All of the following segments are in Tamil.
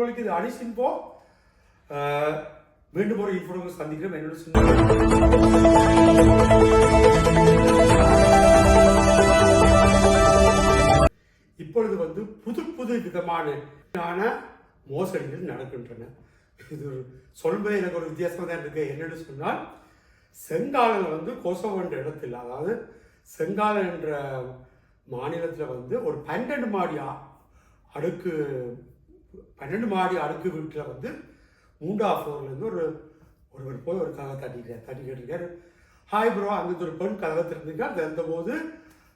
உங்களுக்கு இது அடிசின்போ மீண்டும் ஒரு இன்ஃபோடோவை சந்திக்கிறோம். என்னோட இப்பொழுது வந்து புது புது விதமான மோசடிகள் நடக்கின்றன. இது ஒரு சொல்வது எனக்கு ஒரு வித்தியாசமாக தான் இருக்கு. என்னன்னு சொன்னால் செங்காலன் வந்து கொசவோ என்ற இடத்தில் அதாவது செங்காலன் என்ற மாநிலத்தில் வந்து ஒரு பன்னெண்டு மாடி அடுக்கு பன்னெண்டு மாடி அடுக்கு வீட்டில் வந்து மூன்றாவது ஃப்ளோர்லேருந்து ஒரு ஒருவர் போய் ஒரு கதை தட்டிக்கிறார் தட்டி கேட்டிருக்காரு. ஹாய் ப்ரோ அங்கிருந்து ஒரு பெண் கதவை திறந்துருக்கார் திறந்தபோது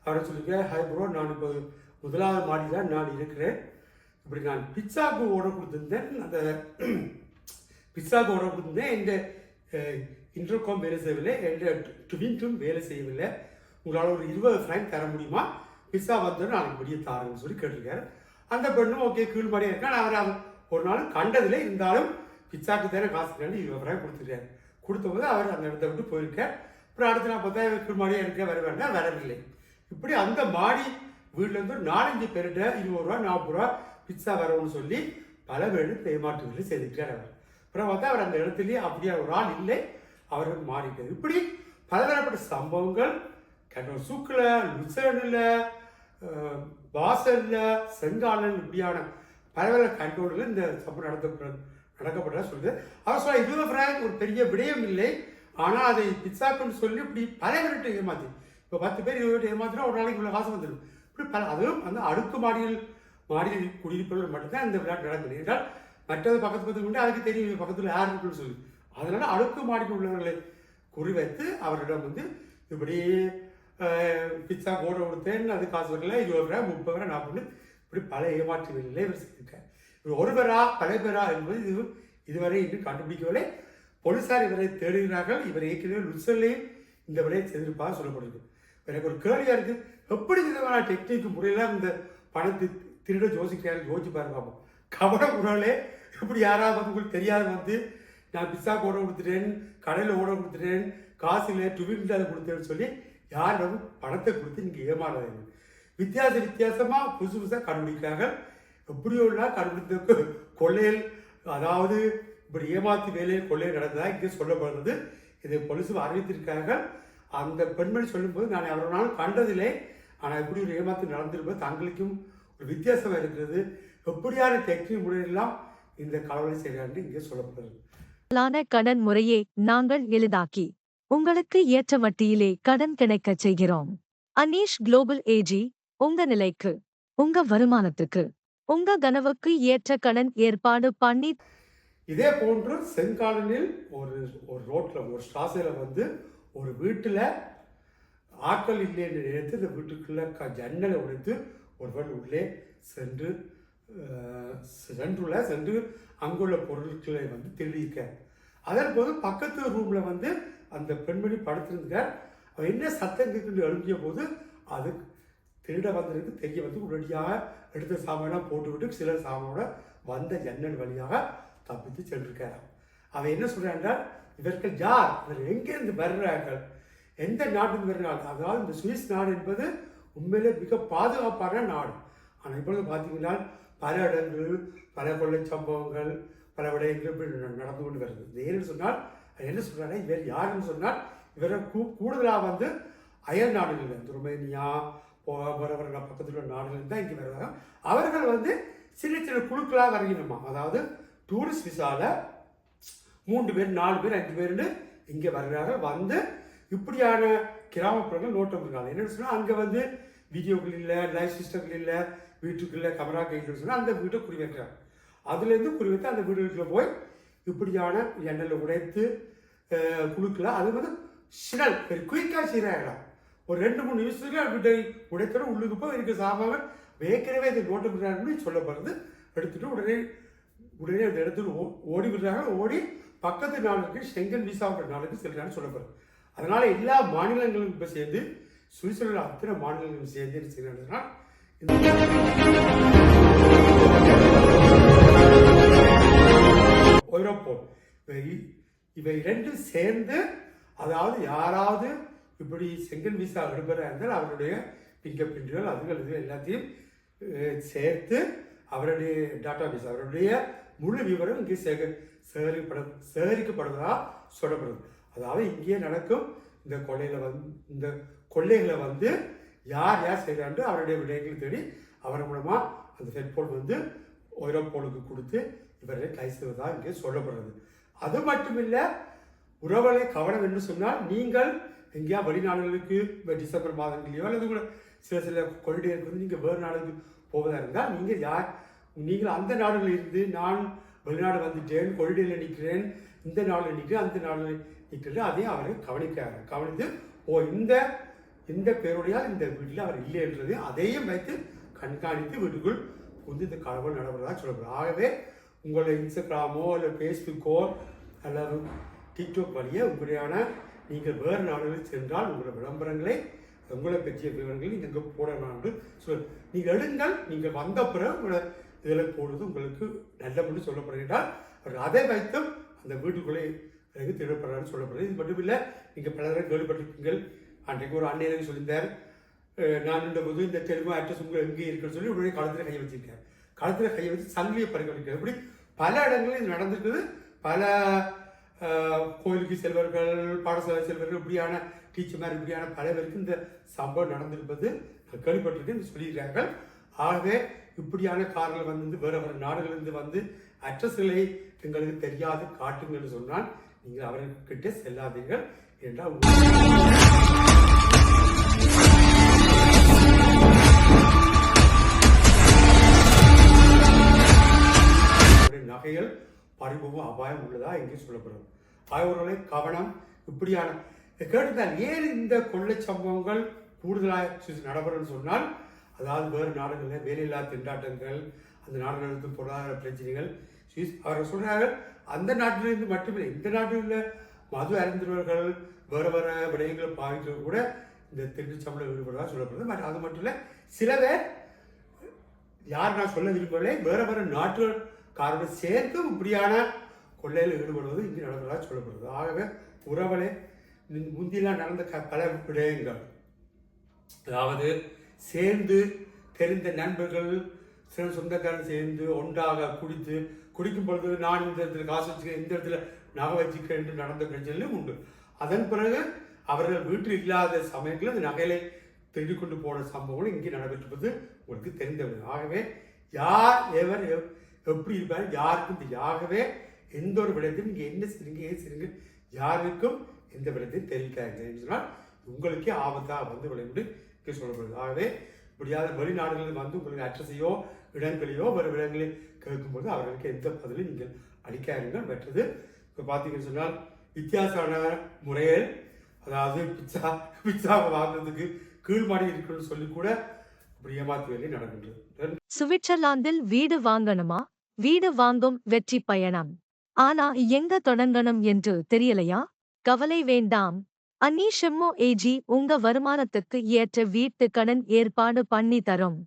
அவரை சொல்லியிருக்கார் ஹாய் ப்ரோ நான் இப்போ முதலாவது மாடி தான் நான் இருக்கிறேன். இப்படி நான் பிட்சாக்கு ஓட கொடுத்துருந்தேன். அந்த பிட்சாக்கு ஓர்டர் கொடுத்துருந்தேன். எந்த இன்டர்காம் வேலை செய்யவில்லை. எந்த ட்வின்ட்டும் வேலை செய்யவில்லை. உங்களால் ஒரு இருபது ஃபைன் தர முடியுமா? பிஸ்ஸா வந்து நாளைக்கு வெளியே தாருன்னு சொல்லி கேட்டிருக்காரு. அந்த பெண்ணும் ஓகே கீழ்மடியாக இருக்கான் அவர் ஒரு நாள் கண்டதில்லை இருந்தாலும் பிச்சாக்கு தானே காசு கண்டு இருபது ஃப்ரைங் கொடுத்துருக்காரு. கொடுத்தபோது அவர் அந்த இடத்த விட்டு போயிருக்கார். அப்புறம் அடுத்து நான் பார்த்தா கீழ்மாடியாக இருக்க வர வேண்டாம் வரவில்லை. இப்படி அந்த மாடி வீட்டிலேருந்து ஒரு நாலஞ்சு பேர்கிட்ட இருபது ரூபா நாற்பது ரூபா பிச்சா வரணும்னு சொல்லி பல வேணும் ஏமாற்றுகளை செய்திருக்கிறார் அவர். அப்புறம் பார்த்தா அவர் அந்த இடத்துலயே அப்படியே ஒரு ஆள் இல்லை. அவர் மாறிட்டார் இப்படி பலதரப்பட்ட சம்பவங்கள் கண்ணூர் சூக்கில் லுசர்னில் வாசல்ல செங்காலன் இப்படியான பலவர கண்டோடுகள் இந்த சம்பவம் நடத்தப்படுறது நடக்கப்பட்டதா சொல்லுது. அவர் சொல்ல இது ஒரு பெரிய விடயம் இல்லை. ஆனால் அதை பிச்சாக்குன்னு சொல்லி இப்படி பல பேர்கிட்ட ஏமாத்தி இப்போ பத்து பேர் இருபது பேர் ஏமாத்தினா ஒரு நாளைக்கு இவ்வளோ காசு வந்துடும். இப்படி பல அதுவும் அந்த அடுக்கு மாடியில் மாடியில் குடியிருப்பவர்கள் மட்டும்தான் இந்த விளையாட்டு நடக்குது. என்றால் மற்றது பக்கத்து பக்கத்து உண்டு அதுக்கு தெரியும் பக்கத்தில் யார் இருக்குன்னு சொல்லி. அதனால் அடுக்கு மாடியில் உள்ளவர்களை குறிவைத்து அவரிடம் வந்து இப்படியே பிச்சா போட கொடுத்தேன் அது காசு வரல இருபது ரூபா முப்பது ரூபா நாற்பது இப்படி பல ஏமாற்றுகளிலே இவர் செய்திருக்கார் இவர் ஒருவரா பல பேரா என்பது இது இதுவரை இன்னும் கண்டுபிடிக்கவில்லை. போலீசார் இவரை தேடுகிறார்கள். இவர் ஏற்கனவே லுசல்லையும் இந்த விலையை செய்திருப்பாக சொல்லப்படுது எனக்கு ஒரு கேள்வியாக இருக்குது எப்படி விதமான டெக்னிக் முறையில் இந்த பணத்தை திருட யோசிக்கிறாங்க யோசிச்சு பாருங்க பாப்போம் கவன முறையிலே இப்படி யாராவது வந்து உங்களுக்கு தெரியாத வந்து நான் பிஸ்ஸா ஓட கொடுத்துட்டேன் கடையில் ஓட கொடுத்துட்டேன் காசு இல்லை டுவின்ல கொடுத்தேன்னு சொல்லி யாரும் பணத்தை கொடுத்து நீங்கள் ஏமாறாதீங்க. வித்தியாச வித்தியாசமாக புதுசு புதுசாக கண்டுபிடிக்கிறாங்க எப்படியோன்னா கண்டுபிடித்த கொள்ளையில் அதாவது இப்படி ஏமாத்தி வேலையில் கொள்ளையில் நடந்ததாக இங்கே சொல்லப்படுறது இதை பொலிசு அறிவித்திருக்காங்க அந்த பெண்மணி சொல்லும்போது நான் எவ்வளோ நாளும் கண்டதில்லை. ஆனால் இப்படி ஒரு ஏமாத்து நடந்திருப்பது? தங்களுக்கும் ஒரு வித்தியாசமாக இருக்கிறது. எப்படியான டெக்னிக் முறையெல்லாம் இந்த கலவரை செய்கிறார்கள் இங்கே சொல்லப்படுறது கடன் முறையை நாங்கள் எளிதாக்கி. உங்களுக்கு ஏற்ற வட்டியிலே கடன் கிடைக்கச் செய்கிறோம். அனீஷ் குளோபல் ஏஜி உங்க நிலைக்கு உங்க வருமானத்துக்கு உங்க கனவுக்கு ஏற்ற கடன் ஏற்பாடு பண்ணி இதே போன்று செங்காலனில் ஒரு ஒரு ரோட்ல ஒரு ஸ்டாசில வந்து ஒரு வீட்டுல ஆட்கள் இல்லைன்னு நினைத்து இந்த வீட்டுக்குள்ள க ஜன்னலை உடைத்து ஒருவன் உள்ளே சென்று சென்றுள்ள சென்று அங்குள்ள பொருட்களை வந்து தெரிவிக்க அதன் போது பக்கத்து ரூம்ல வந்து அந்த பெண்மணி படுத்திருந்தார். அவர் என்ன சத்தம் கேட்குன்னு எழுப்பிய போது அது திருட வந்ததுக்கு தெரிய வந்து உடனடியாக எடுத்த சாமானெல்லாம் போட்டுவிட்டு சில சாமானோட வந்த ஜன்னல் வழியாக தப்பித்து சென்றிருக்கிறார். அவன் என்ன சொல்றான் என்றால், இவர்கள் யார்? இவர் எங்கேருந்து வருகிறார்கள் எந்த நாட்டில் வருகிறார்கள் அதாவது இந்த சுவிஸ் நாடு என்பது உண்மையிலே மிக பாதுகாப்பான நாடு. ஆனால் இப்பொழுது பார்த்தீங்கன்னா பல இடங்கள் பல கொள்ளை சம்பவங்கள் பல விடயங்கள் நடந்து கொண்டு வருது. ஏன்னு சொன்னால் என்ன சொல்கிறாங்க இவர் யாருன்னு சொன்னால் இவரை கூ கூடுதலாக வந்து அயல் நாடுகள் இந்த ருமேனியா பக்கத்தில் உள்ள நாடுகள் தான் இங்கே வருவாங்க. அவர்கள் வந்து சின்ன சின்ன குழுக்களாக வருகிறோமா அதாவது டூரிஸ்ட் விசாவில் மூன்று பேர் நாலு பேர் அஞ்சு பேர்னு இங்கே வர்றாங்க வந்து இப்படியான கிராமப்புறங்கள் நோட்டம் இருக்காங்க என்னென்னு சொன்னால் அங்கே வந்து வீடியோக்கள் இல்லை லைஃப் சிஸ்டங்கள் இல்லை வீட்டுக்குள்ளே கமரா கைகள் சொன்னால் அந்த வீட்டை குறிவைக்கிறாங்க அதுலேருந்து குறிவைத்து அந்த வீடுகளுக்குள்ளே போய் இப்படியான எண்ணெயில் உடைத்து குழுக்களை அது வந்து சிடல் குயிக்காக செய்கிறாங்க ஒரு ரெண்டு மூணு நிமிஷத்துக்கு அப்படி உடைத்தோட உள்ளுக்கு போய் இருக்க சாமான். ஏற்கனவே இதை நோட்டு விடுறாங்கன்னு சொல்லப்படுறது எடுத்துட்டு உடனே உடனே அந்த இடத்துல ஓ- ஓடி விடுறாங்க. ஓடி பக்கத்து நாளுக்கு செங்கன் விசாவுக்கு நாளுக்கு செல்கிறான்னு சொல்லப்படுது அதனால் எல்லா மாநிலங்களும் இப்போ சேர்ந்து சுவிட்சர்லாந்து அத்தனை மாநிலங்களும் சேர்ந்து என்ன செய்யறாங்கன்னா இவை இவை ரெண்டும் சேர்ந்து அதாவது யாராவது இப்படி செங்கல் விசா விடுபடுறா இருந்தால் அவருடைய பிங்கர் பிரிண்டுகள் அதுகள் இது எல்லாத்தையும் சேர்த்து அவருடைய டாட்டா பேஸ் அவருடைய முழு விவரம் இங்கே சேக சேகரிக்கப்பட சேகரிக்கப்படுவதாக சொல்லப்படுது. அதாவது இங்கே நடக்கும் இந்த கொள்ளையில் வந் இந்த கொள்ளைகளை வந்து யார் யார் செய்கிறாண்டு அவருடைய விடயங்களை தேடி அவர் மூலமாக அந்த ஹெட்ஃபோன் வந்து ஒய்ரோப்போலுக்கு கொடுத்து இவரை கை தான் இங்கே சொல்லப்படுறது அது மட்டும் இல்லை உறவலை கவனம் என்று சொன்னால் நீங்கள் எங்கேயா வெளிநாடுகளுக்கு இப்போ டிசம்பர் மாதங்களையோ அல்லது கூட சில சில கொள்கைகளுக்கு வந்து நீங்கள் வேறு நாடுக்கு போவதாக இருந்தால் நீங்கள் யார்? நீங்கள் அந்த நாடுகளில் இருந்து நான் வெளிநாடு வந்துட்டேன் கொள்கையில் நிற்கிறேன் இந்த நாளில் நிற்கிறேன் அந்த நாளில் நிற்கிறேன் அதையும் அவரை கவனிக்கிறாங்க கவனித்து ஓ இந்த இந்த பேருடையால் இந்த வீட்டில் அவர் இல்லை என்றது அதையும் வைத்து கண்காணித்து வீட்டுக்குள் புகுந்து இந்த கடவுள் நடவுறதாக சொல்லப்படுது ஆகவே உங்களை இன்ஸ்டாகிராமோ இல்லை ஃபேஸ்புக்கோ அல்லது டிக்டாக் வழியே உங்களுடையான நீங்கள் வேறு நாடுகளில் சென்றால் உங்களோட விளம்பரங்களை உங்களை பற்றிய விவரங்களை நீங்கள் போடலாம் என்று சொல் நீங்கள் எடுங்கள் நீங்கள் வந்த பிறகு உங்களை இதில் போடுவது உங்களுக்கு நல்லபடி சொல்லப்படுகிறால் அவர் அதை வைத்தும் அந்த வீட்டுக்குள்ளே எனக்கு திருடப்படுறான்னு சொல்லப்படுது இது மட்டும் இல்லை நீங்கள் பல தடவை கேள்விப்பட்டிருப்பீங்கள் அன்றைக்கு ஒரு அன்னையில சொல்லியிருந்தார் நான் இந்த இந்த தெலுங்கு ஆக்டர்ஸ் உங்கள் எங்கே இருக்குன்னு சொல்லி உடனே காலத்தில் கையை வச்சுருக்கேன் கழுத்தில் கையை வச்சு சங்கிலியை பறிக்க இப்படி பல இடங்களில் இது நடந்திருக்குது. பல கோயிலுக்கு செல்வர்கள் பாடசாலை செல்வர்கள் இப்படியான டீச்சர்மார் இப்படியான பல பேருக்கு இந்த சம்பவம் நடந்திருப்பது நான் கேள்விப்பட்டிருக்கேன் சொல்லியிருக்கார்கள் ஆகவே இப்படியான கார்கள் வந்து வேறு வேறு நாடுகளிலிருந்து வந்து அட்ரஸ்களை எங்களுக்கு தெரியாது காட்டுங்கள் என்று சொன்னால் நீங்கள் அவர்கிட்ட செல்லாதீர்கள் என்றால் வகையில் அவருடைய அபாயம் உள்ளதா இங்கே சொல்லப்படும் ஆய்வர்களை கவனம் இப்படியான கேட்டுதான் ஏன் இந்த கொள்ளை சம்பவங்கள் கூடுதலாக நடைபெறும்னு சொன்னால் அதாவது வேறு நாடுகளில் வேலையில்லா திண்டாட்டங்கள் அந்த நாடுகளுக்கு பொருளாதார பிரச்சனைகள் சுவிஸ் அவர்கள் சொல்கிறார்கள் அந்த நாட்டிலிருந்து மட்டுமில்லை இந்த நாட்டில் மது அருந்துவர்கள் வேறு வேறு விடயங்களை பாவிக்கிறவங்க கூட இந்த திருட்டு சம்பளம் ஈடுபடுவதாக சொல்லப்படுது. பட் அது மட்டும் இல்லை சில பேர் யார் நான் சொல்ல விரும்பவில்லை வர நாட்டு காரணம் சேர்த்து இப்படியான கொள்ளையில் ஈடுபடுவது இங்கே நடந்ததாக சொல்லப்படுது ஆகவே உறவலே முந்திலாம் முந்தியெல்லாம் நடந்த க- பல விடயங்கள் அதாவது சேர்ந்து தெரிந்த நண்பர்கள் சில சொந்தக்காரர் சேர்ந்து ஒன்றாக குடித்து குடிக்கும் பொழுது நான் இந்த இடத்துல காசு வச்சுக்க இந்த இடத்துல நகை வச்சுக்க என்று நடந்த பிரச்சனையும் உண்டு. அதன் பிறகு அவர்கள் வீட்டில் இல்லாத சமயத்தில் அந்த நகைகளை தேடிக்கொண்டு போன சம்பவங்கள் இங்கே நடைபெற்றிருப்பது உங்களுக்கு தெரிந்தது ஆகவே யார் எவர் எவ்- எப்படி இருப்பார் யாருக்கும் யாகவே எந்த ஒரு விடத்தையும் நீங்கள் என்ன செய்றீங்க ஏன் செய்றீங்க யாருக்கும் எந்த விடத்தையும் தெரிவிக்காங்க சொன்னால் உங்களுக்கே ஆபத்தாக வந்து விளைவிட்டு இங்கே சொல்லப்படுது. ஆகவே முடியாத வெளிநாடுகளில் வந்து உங்களுக்கு அட்ரஸையோ இடங்களையோ வேறு இடங்களில் கேட்கும்போது அவர்களுக்கு எந்த பதிலும் நீங்கள் அளிக்காதீர்கள். பெற்றது இப்போ பார்த்தீங்கன்னு சொன்னால் வித்தியாசமான முறையில் அதாவது பிச்சா பிச்சாவை வாங்குறதுக்கு கீழ்மாடி இருக்குன்னு சொல்லி கூட இப்படி ஏமாத்து நடக்கின்றது. சுவிட்சர்லாந்தில் வீடு வாங்கணுமா? வீடு வாங்கும் வெற்றி பயணம். ஆனா எங்க தொடங்கணும் என்று தெரியலையா? கவலை வேண்டாம். அன்னி ஷெம்மோ ஏஜி உங்க வருமானத்துக்கு ஏற்ற வீட்டு கடன் ஏற்பாடு பண்ணி தரும்.